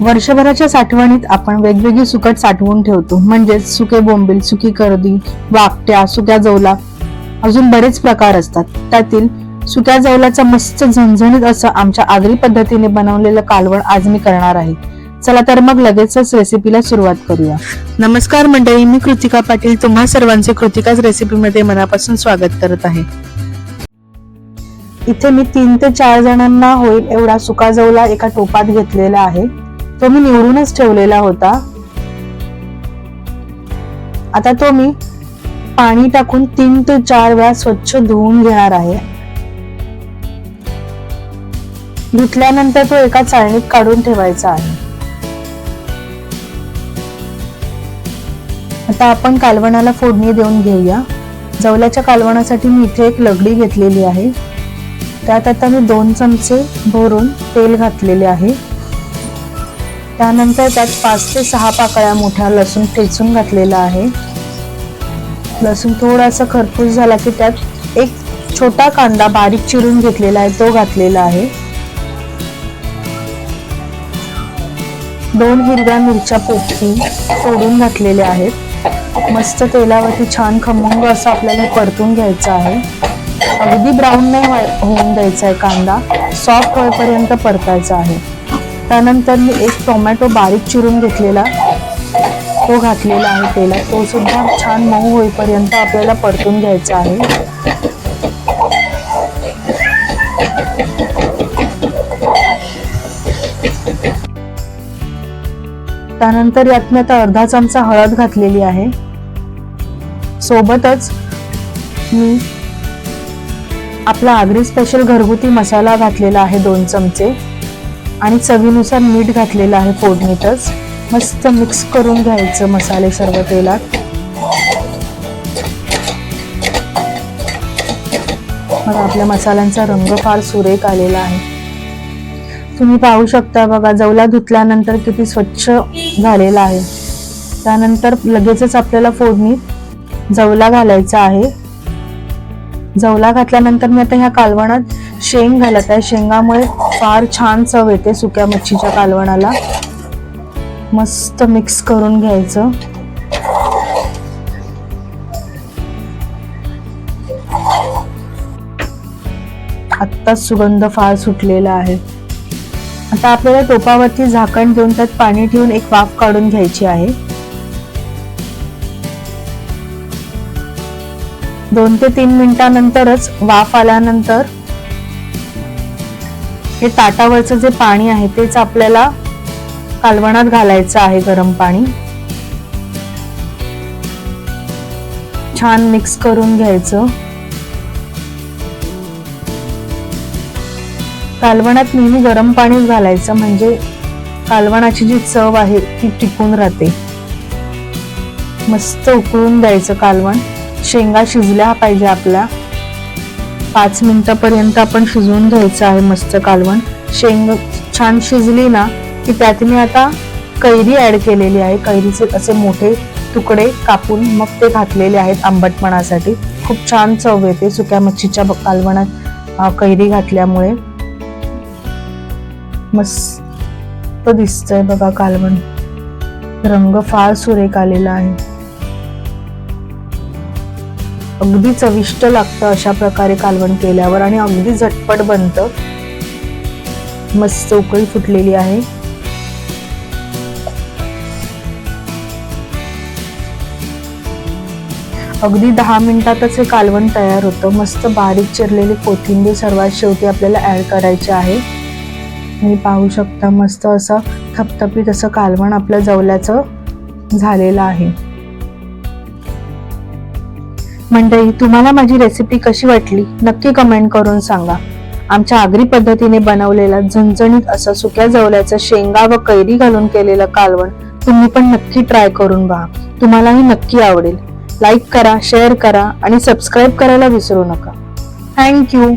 वर्षभराच्या साठवणीत आपण वेगवेगळी सुकट साठवून ठेवतो. म्हणजेच सुके बोंबील सुकी करदी वाकट्या सुक्या जवला अजून बरेच प्रकार असतात. त्यातील सुक्या जवलाचा मस्त झणझणीत असं आमच्या आगरी पद्धतीने बनवलेलं कालवण आज मी करणार आहे. चला तर मग लगेचच रेसिपीला सुरुवात करूया. नमस्कार मंडळी मी कृतिका पाटील. तुम्हा सर्वांचे कृतिकाच रेसिपीमध्ये मनापासून स्वागत करत आहे. इथे मी तीन ते चार जणांना होईल एवढा सुका जवला एका टोपात घेतलेला आहे. तो मी निवडूनच ठेवलेला होता. आता तो मी पाणी टाकून तीन ते चार वेळा स्वच्छ धुवून घेणार आहे. धुतल्यानंतर तो एका चाळणीत काढून ठेवायचा आहे. आता आपण कालवणाला फोडणी देऊन घेऊया. जवल्याच्या कालवणासाठी मी इथे एक लगडी घेतलेली आहे. त्यात आता मी दोन चमचे भरून तेल घातलेले आहे. त्यानंतर त्यात पाच ते सहा पाकळ्या मोठ्या लसूण ठेचून घातलेला आहे. लसूण थोडासा खरपूस झाला की त्यात एक छोटा कांदा बारीक चिरून घेतलेला आहे तो घातलेला आहे. दोन हिरव्या मिरच्या पोपटी सोडून घातलेल्या आहेत. मस्त तेलावरती छान खमंग असं आपल्याला परतून घ्यायचं आहे. अगदी ब्राऊन नाही होऊन द्यायचा आहे कांदा सॉफ्ट होईपर्यंत परतायचा आहे. त्यानंतर मी एक टोमॅटो बारीक चिरून घेतलेला. तो घातलेला आहे तेलात. तो सुद्धा छान मऊ होईपर्यंत आपल्याला परतून घ्यायचा आहे. त्यानंतर यात मी आता अर्धा चमचा हळद घातलेली आहे. सोबतच मी आपला आगरी स्पेशल घरगुती मसाला घातलेला आहे दोन चमचे. आणि चवीनुसार मीठ घातलेलं आहे फोडणीतच मस्त मिक्स करून घ्यायचं मसाले सर्व तेलात. मग आपल्या मसाल्यांचा रंग फार सुरेख आलेला आहे. तुम्ही पाहू शकता बघा जवला धुतल्यानंतर किती स्वच्छ झालेला आहे. त्यानंतर लगेचच आपल्याला फोडणीत जवला घालायचा आहे. जवला घातल्यानंतर मी आता ह्या कालवणात शेंग घालत आहे. शेंगामुळे फार छान चव येते सुक्या मच्छीच्या कालवणाला. मस्त मिक्स करून घ्यायचं. आत्ताच सुगंध फार सुटलेला आहे. आता आपल्याला टोपावरती झाकण देऊन त्यात पाणी ठेवून एक वाफ काढून घ्यायची आहे. दोन ते तीन मिनिटानंतरच वाफ आल्यानंतर हे ताटावरचं जे पाणी आहे तेच आपल्याला कालवणात घालायचं आहे गरम पाणी. छान मिक्स करून घ्यायचं. कालवणात नेहमी गरम पाणीच घालायचं म्हणजे कालवणाची जी चव आहे ती टिकून राहते. मस्त उकळून द्यायचं कालवण. शेंगा शिजल्या पाहिजे आपल्या. पाच मिनिटापर्यंत आपण शिजवून घ्यायचं आहे मस्त कालवण. शेंग छान शिजली ना की त्यात मी आता कैरी ऍड केलेली आहे. कैरीचे असे मोठे तुकडे कापून मग ते घातलेले आहेत आंबटपणासाठी. खूप छान चव येते सुक्या मच्छीच्या कालवणात कैरी घातल्यामुळे. मस्त दिसतंय बघा कालवण. रंग फार सुरेख आलेला आहे. अगदी चविष्ट लागतं अशा प्रकारे कालवण केल्यावर आणि अगदी झटपट बनतं. मस्त उकळी फुटलेली आहे. अगदी दहा मिनिटातच हे कालवण तयार होतं. मस्त बारीक चिरलेली कोथिंबीर सर्वात शेवटी आपल्याला ऍड करायची आहे. तुम्ही पाहू शकता मस्त असं थपथपीत असं कालवण आपलं जवल्याचं झालेलं आहे. मंडळी तुम्हाला माझी रेसिपी कशी वाटली? नक्की कमेंट करून सांगा. आमच्या आगरी पद्धतीने बनवलेला झणझणीत असं सुक्या जवल्याचं शेंगा व कैरी घालून केलेलं कालवण तुम्ही पण नक्की ट्राय करून पहा. तुम्हालाही नक्की आवडेल. लाईक करा शेअर करा आणि सबस्क्राईब करायला विसरू नका. थँक्यू